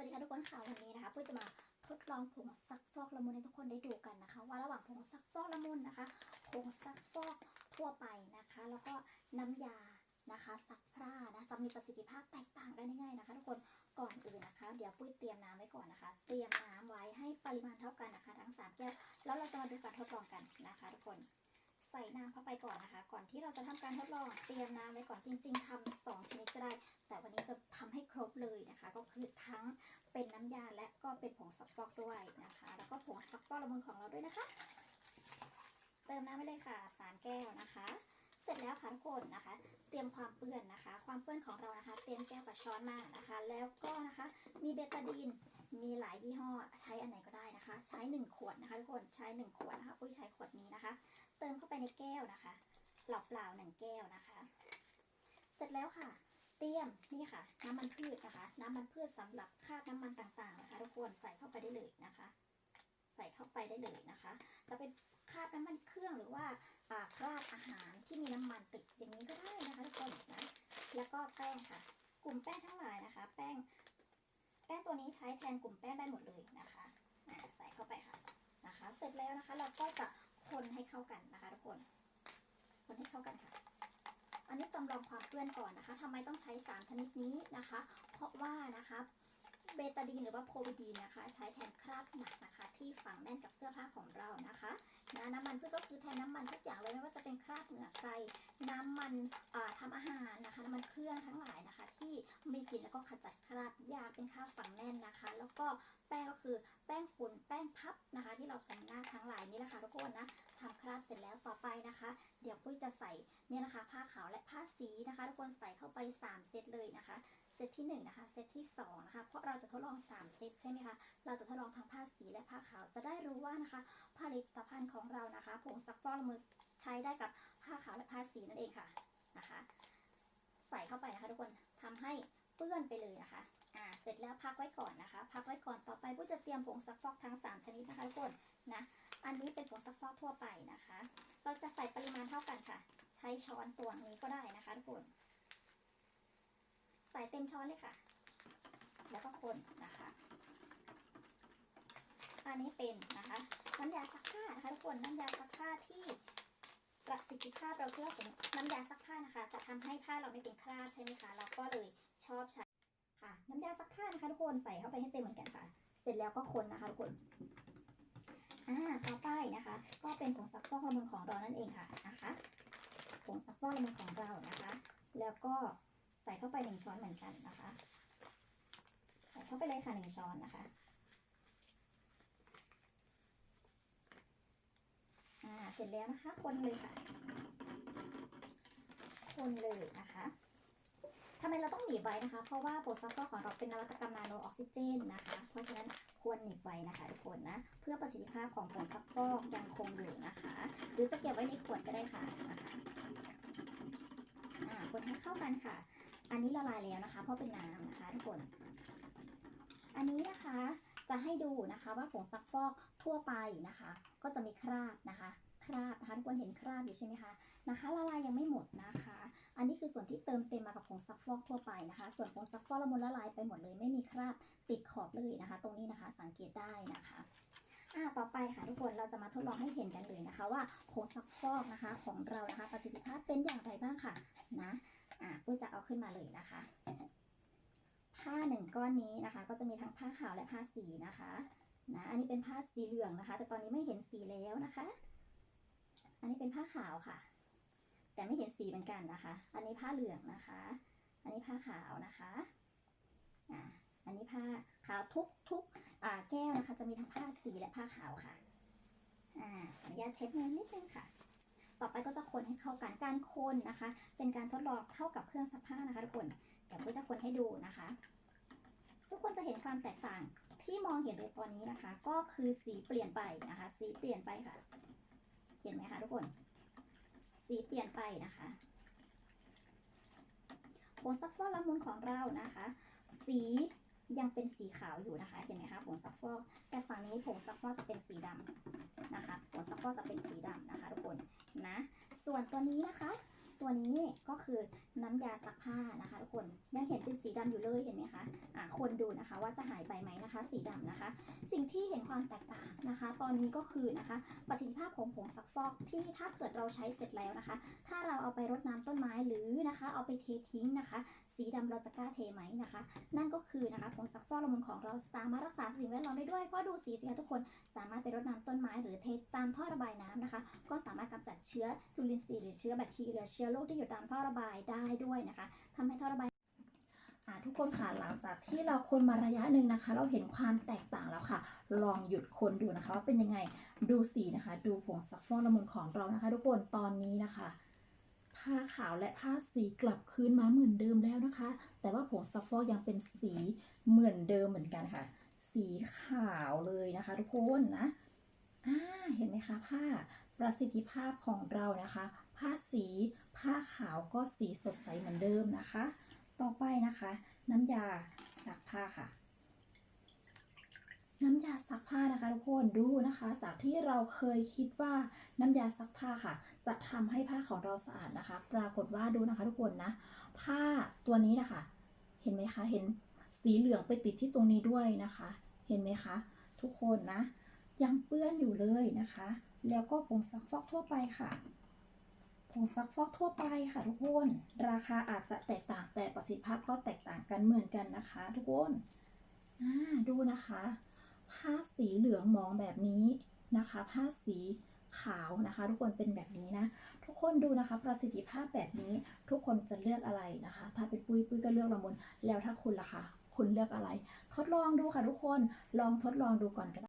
วัสดีค่ะทุกคนค่ะวันนี้นะคะเพื่อจะมาทดลองผงซักฟอกละมุนให้ทุกคนได้ดูกันนะคะ ว่าระหว่างผงซักฟอกละมุนนะคะผงซักฟอกทั่วไปนะคะ แล้วก็น้ำยานะคะซักผ้านะจะมีประสิทธิภาพแตกต่างกันยังไงนะคะ ทุกคนก่อนอื่นนะคะ เดี๋ยวปุ้ยเตรียมน้ำไว้ก่อนนะคะ เตรียมน้ำไว้ให้ปริมาณเท่ากันนะคะ ทั้งสามแก้วแล้วเราจะมาดูการทดลองกันนะคะ ทุกคน ใส่น้ำเข้าไปก่อนนะคะ ก่อนที่เราจะทำการทดลองเตรียมน้ำไว้ก่อนจริง ๆทำสองชนิดก็ได้ แต่วันนี้จะทำให้ครบเลยนะคะ ก็คือทั้งเป็นน้ำยาและก็เป็นผงซักฟอกด้วยนะคะ แล้วก็ผงซักฟอกละมุนของเราด้วยนะคะ เติมน้ำไปเลยค่ะสามแก้วนะคะ เสร็จแล้วค่ะทุกคนนะคะ เตรียมความเปื้อนนะคะ ความเปื้อนของเรานะคะ เตรียมแก้วกับช้อนมานะคะ แล้วก็นะคะมีเบตาดีน มีหลายยี่ห้อใช้อันไหนก็ได้นะคะ ใช้หนึ่งขวดนะคะทุกคนใช้หนึ่งขวดนะคะปุ้ยใช้ขวดนี้นะคะ เติมเข้าไปในแก้วนะคะหล่อเปล่าหนึ่งแก้วนะคะ เสร็จแล้วค่ะ เตรียมนี่ค่ะ น้ำมันพืชนะคะ น้ำมันพืชสำหรับคาบน้ำมันต่างๆนะคะทุกคนใส่เข้าไปได้เลยนะคะ ใส่เข้าไปได้เลยนะคะ จะเป็นคาบน้ำมันเครื่องหรือว่าอ่าคราบอาหารที่มีน้ำมันติดอย่างนี้ก็ได้นะคะทุกคนนะแล้วก็แป้งค่ะ กลุ่มแป้งทั้งหลายนะคะ แป้ง ป้งตัวนี้ใช้แทนกลุ่มแป้งได้หมดเลยนะคะใส่เข้าไปค่ะนะคะ เสร็จแล้วนะคะเราก็จะคนให้เข้ากันนะคะทุกคน คนให้เข้ากันค่ะ อันนี้จำลองความเปื้อนก่อนนะคะทำไมต้องใช้ 3 ชนิดนี้นะคะ เพราะว่านะคะเบตาดีนหรือว่าโพวิดีนนะคะ ใช้แทนคราบหนักนะคะ ที่ฝังแน่นกับเสื้อผ้าของเรานะคะนะน้ำมันพืชก็คือแทนน้ำมันทุกอย่างเลยไม่ว่าจะเป็นคราบเหงื่อใคร น้ำมันอ่าทำอาหารำมันเครื่องทั้งหลายนะคะ ที่มีกลิ่นแล้วก็ขจัดคราบยาเป็นคราบฝังแน่นนะคะ แล้วก็แป้งก็คือแป้งฝุ่นแป้งพับนะคะ ที่เราแต่งหน้าทั้งหลายนี่แหละค่ะทุกคนนะทำคราบเสร็จแล้วต่อไปนะคะ เดี๋ยวปุ้ยจะใส่เนี่ยนะคะ ผ้าขาวและผ้าสีนะคะ ทุกคนใส่เข้าไป 3 เซตเลยนะคะเซตที่1นะคะเซตที่2นะคะเพราะเราจะทดลอง 3 เซตใช่ไหมคะเราจะทดลองทั้งผ้าสีและผ้าขาวจะได้รู้ว่านะคะผลิตภัณฑ์ของเรานะคะผงซักฟอกละมือใช้ได้กับผ้าขาวและผ้าสีนั่นเองค่ะนะคะ ใส่เข้าไปนะคะทุกคนทำให้เปื้อนไปเลยนะคะอ่าเสร็จแล้วพักไว้ก่อนนะคะ พักไว้ก่อนต่อไปปุ้จะเตรียมผงซักฟอกทั้ง 3 ชนิดนะคะทุกคนนะอันนี้เป็นผงซักฟอกทั่วไปนะคะ เราจะใส่ปริมาณเท่ากันค่ะ ใช้ช้อนตวงนี้ก็ได้นะคะทุกคนใส่เต็มช้อนเลยค่ะ แล้วก็คนนะคะอันนี้เป็นนะคะน้ำยาซักผ้านะคะทุกคนน้ำยาซักผ้าที่ ประสิทธิภาพเราเพื่อของน้ำยาซักผ้านะคะ จะทำให้ผ้าเราไม่เป็นคราบใช่ไหมคะ เราก็เลยชอบใช้ค่ะ น้ำยาซักผ้านะคะทุกคนใส่เข้าไปให้เต็มเหมือนกันค่ะ เสร็จแล้วก็คนนะคะทุกคนอ่าต่อไปนะคะ ก็เป็นผงซักฟอกละมุนของเรานั่นเองค่ะนะคะผงซักฟอกละมุนของเรานะคะ แล้วก็ใส่เข้าไปหนึ่งช้อนเหมือนกันนะคะ ใส่เข้าไปเลยค่ะหนึ่งช้อนนะคะ อ่า เสร็จแล้วนะคะ คนเลยค่ะ คนเลยนะคะทำไมเราต้องหนีบไว้นะคะ เพราะว่าโปรซัฟเฟอร์ของเราเป็นนวัตกรรมนาโนออกซิเจนนะคะ เพราะฉะนั้นควรหนีบไว้นะคะทุกคนนะ เพื่อประสิทธิภาพของผงซักฟอกยังคงอยู่นะคะ หรือจะเก็บไว้ในขวดก็ได้ค่ะนะคะอ่าคนให้เข้ากันค่ะ อันนี้ละลายแล้วนะคะ เพราะเป็นน้ำนะคะทุกคน อันนี้นะคะ จะให้ดูนะคะว่าผงซักฟอกทั่วไปนะคะ ก็จะมีคราบนะคะคราบนะคะทุกคนเห็นคราบอยู่ใช่ไหมคะนะคะละลายยังไม่หมดนะคะ อันนี้คือส่วนที่เติมเต็มมากับผงซักฟอกทั่วไปนะคะ ส่วนผงซักฟอกละมุนละลายไปหมดเลย ไม่มีคราบติดขอบเลยนะคะ ตรงนี้นะคะสังเกตได้นะคะอ่าต่อไปค่ะทุกคนเราจะมาทดลองให้เห็นกันเลยนะคะ ว่าผงซักฟอกนะคะของเรานะคะประสิทธิภาพเป็นอย่างไรบ้างค่ะนะอ่าปุ้ยจะเอาขึ้นมาเลยนะคะ ผ้าหนึ่งก้อนนี้นะคะ ก็จะมีทั้งผ้าขาวและผ้าสีนะคะนะอันนี้เป็นผ้าสีเหลืองนะคะ แต่ตอนนี้ไม่เห็นสีแล้วนะคะ อันนี้เป็นผ้าขาวค่ะ แต่ไม่เห็นสีเหมือนกันนะคะ อันนี้ผ้าเหลืองนะคะ อันนี้ผ้าขาวนะคะอ่าอันนี้ผ้าขาวทุกทุกอ่าแก้วนะคะ จะมีทั้งผ้าสีและผ้าขาวค่ะอ่าขออนุญาตเช็ดมือนิดนึงค่ะ ต่อไปก็จะคนให้เข้ากันการคนนะคะ เป็นการทดลองเท่ากับเครื่องซักผ้านะคะทุกคน คนให้ดูนะคะ ทุกคนจะเห็นความแตกต่างที่มองเห็นเลยตอนนี้นะคะ ก็คือสีเปลี่ยนไปนะคะ สีเปลี่ยนไปค่ะ เห็นไหมคะทุกคน สีเปลี่ยนไปนะคะผงซักฟอกละมุนของเรานะคะ สียังเป็นสีขาวอยู่นะคะ เห็นไหมคะผงซักฟอกแต่ฝั่งนี้ผงซักฟอกจะเป็นสีดำนะคะผงซักฟอกจะเป็นสีดำนะคะ ทุกคนนะ ส่วนตัวนี้นะคะ ตัวนี้ก็คือน้ำยาซักผ้านะคะทุกคนยังเห็นเป็นสีดำอยู่เลยเห็นไหมคะอะคนดูนะคะว่าจะหายไปไหมนะคะ สีดำนะคะ สิ่งที่เห็นความแตกต่างนะคะ ตอนนี้ก็คือนะคะ ประสิทธิภาพของผงซักฟอกที่ถ้าเกิดเราใช้เสร็จแล้วนะคะ ถ้าเราเอาไปรดน้ำต้นไม้หรือนะคะ เอาไปเททิ้งนะคะ สีดำเราจะกล้าเทไหมนะคะ นั่นก็คือนะคะผงซักฟอกละมุนของเราสามารถรักษาสิ่งแวดล้อมได้ด้วยเพราะดูสีสิคะทุกคนสามารถไปรดน้ำต้นไม้หรือเทตามท่อระบายน้ำนะคะ ก็สามารถกำจัดเชื้อจุลินทรีย์หรือเชื้อแบคทีเรียเชื้อโรคที่อยู่ตามท่อระบายได้ด้วยนะคะทำให้ท่อระบายทุกคนค่ะหลังจากที่เราคนมาระยะหนึ่งนะคะ เราเห็นความแตกต่างแล้วค่ะ ลองหยุดคนดูนะคะว่าเป็นยังไงดูสีนะคะ ดูผงซักฟอกละมุนของเรานะคะ ทุกคนตอนนี้นะคะ ผ้าขาวและผ้าสีกลับคืนมาเหมือนเดิมแล้วนะคะ แต่ว่าผงซักฟอกยังเป็นสีเหมือนเดิมเหมือนกันค่ะ สีขาวเลยนะคะ ทุกคนนะเห็นไหมคะผ้าประสิทธิภาพของเรานะคะ ผ้าสี ผ้าขาวก็สีสดใสเหมือนเดิมนะคะ ต่อไปนะคะ น้ำยาซักผ้าค่ะ น้ำยาซักผ้านะคะทุกคนดูนะคะ จากที่เราเคยคิดว่าน้ำยาซักผ้าค่ะ จะทำให้ผ้าของเราสะอาดนะคะ ปรากฏว่าดูนะคะทุกคนนะ ผ้าตัวนี้นะคะ เห็นไหมคะเห็นสีเหลืองไปติดที่ตรงนี้ด้วยนะคะ เห็นไหมคะ ทุกคนนะ ยังเปื้อนอยู่เลยนะคะ แล้วก็ผงซักฟอกทั่วไปค่ะ ผงซักฟอกทั่วไปค่ะทุกคน ราคาอาจจะแตกต่างแต่ประสิทธิภาพก็แตกต่างกันเหมือนกันนะคะ ทุกคนอ่าดูนะคะผ้าสีเหลืองมองแบบนี้นะคะ ผ้าสีขาวนะคะ ทุกคนเป็นแบบนี้นะ ทุกคนดูนะคะ ประสิทธิภาพแบบนี้ทุกคนจะเลือกอะไรนะคะ ถ้าเป็นปุ้ยปุ้ยก็เลือกละมุนแล้วถ้าคุณล่ะคะคุณเลือกอะไร ทดลองดูค่ะทุกคนลองทดลองดูก่อนก็ได้